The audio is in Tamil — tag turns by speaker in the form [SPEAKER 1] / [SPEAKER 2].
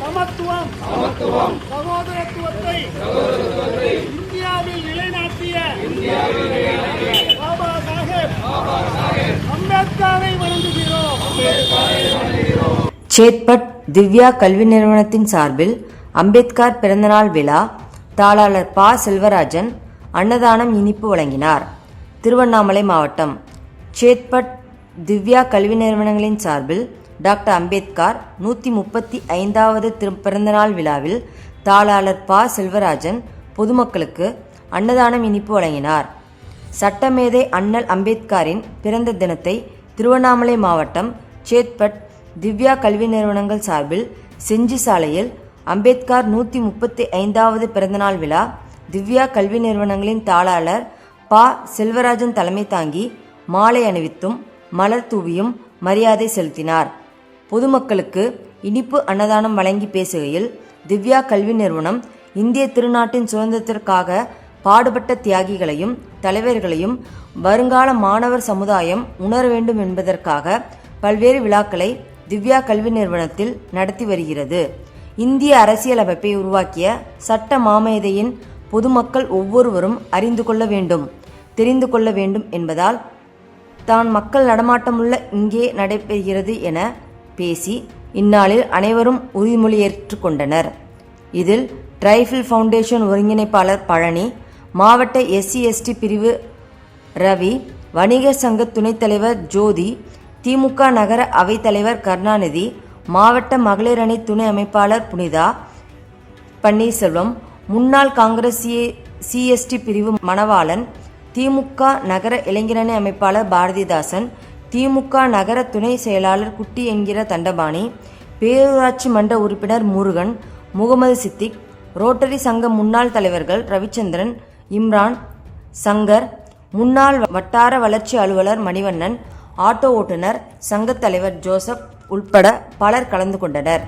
[SPEAKER 1] சமத்துவம் சகோதரத்துவத்தை இந்தியாவில் நிலைநாட்டிய பாபா சாஹேப். அம்பேத்கரை வணங்குகிறோம்.
[SPEAKER 2] சேத்பட் திவ்யா கல்வி நிறுவனத்தின் சார்பில் அம்பேத்கர் பிறந்தநாள் விழா தாளாளர் ப. செல்வராஜன் அன்னதானம் இனிப்பு வழங்கினார். திருவண்ணாமலை மாவட்டம். சேத்பட் திவ்யா கல்வி நிறுவனங்களின் சார்பில் டாக்டர் அம்பேத்கர் நூற்றி முப்பத்தி ஐந்தாவது திரு பிறந்தநாள் விழாவில் தாளாளர் ப. செல்வராஜன் பொதுமக்களுக்கு அன்னதானம் இனிப்பு வழங்கினார். சட்டமேதை அண்ணல் அம்பேத்கரின் பிறந்த தினத்தை திருவண்ணாமலை மாவட்டம் சேத்பட் திவ்யா கல்வி நிறுவனங்கள் சார்பில் செஞ்சி சாலையில் அம்பேத்கர் நூற்றி முப்பத்தி ஐந்தாவது பிறந்தநாள் விழா திவ்யா கல்வி நிறுவனங்களின் தாளாளர் ப. செல்வராஜன் தலைமை தாங்கி மாலை அணிவித்தும் மலர் தூவியும் மரியாதை செலுத்தினார். பொதுமக்களுக்கு இனிப்பு அன்னதானம் வழங்கி பேசுகையில் திவ்யா கல்வி நிறுவனம் இந்திய திருநாட்டின் சுதந்திரத்திற்காக பாடுபட்ட தியாகிகளையும் தலைவர்களையும் வருங்கால மாணவர் சமுதாயம் உணர வேண்டும் என்பதற்காக பல்வேறு விழாக்களை திவ்யா கல்வி நிறுவனத்தில் நடத்தி வருகிறது. இந்திய அரசியலமைப்பை உருவாக்கிய சட்ட மாமேதையின் பொதுமக்கள் ஒவ்வொருவரும் அறிந்து கொள்ள வேண்டும் தெரிந்து கொள்ள வேண்டும் என்பதால் தான் மக்கள் நடமாட்டமுள்ள இங்கே நடைபெறுகிறது என பேசி இந்நாளில் அனைவரும் உறுதிமொழியேற்றுக் கொண்டனர். இதில் ட்ரைஃபில் ஃபவுண்டேஷன் ஒருங்கிணைப்பாளர் பழனி மாவட்ட எஸ்சி எஸ்டி பிரிவு ரவி வணிக சங்க துணைத் தலைவர் ஜோதி திமுக நகர அவைத்தலைவர் கருணாநிதி மாவட்ட மகளிர் அணி துணை அமைப்பாளர் புனிதா பன்னீர்செல்வம் முன்னாள் காங்கிரஸ் சிஎஸ்டி பிரிவு மணவாளன் திமுக நகர இளைஞரணி அமைப்பாளர் பாரதிதாசன் திமுக நகர துணை செயலாளர் குட்டி என்கிற தண்டபாணி பேரூராட்சி மன்ற உறுப்பினர் முருகன் முகமது சித்திக் ரோட்டரி சங்க முன்னாள் தலைவர்கள் ரவிச்சந்திரன் இம்ரான் சங்கர் முன்னாள் வட்டார வளர்ச்சி அலுவலர் மணிவண்ணன் ஆட்டோ ஓட்டுநர் சங்கத் தலைவர் ஜோசப் உட்பட பலர் கலந்து கொண்டனர்.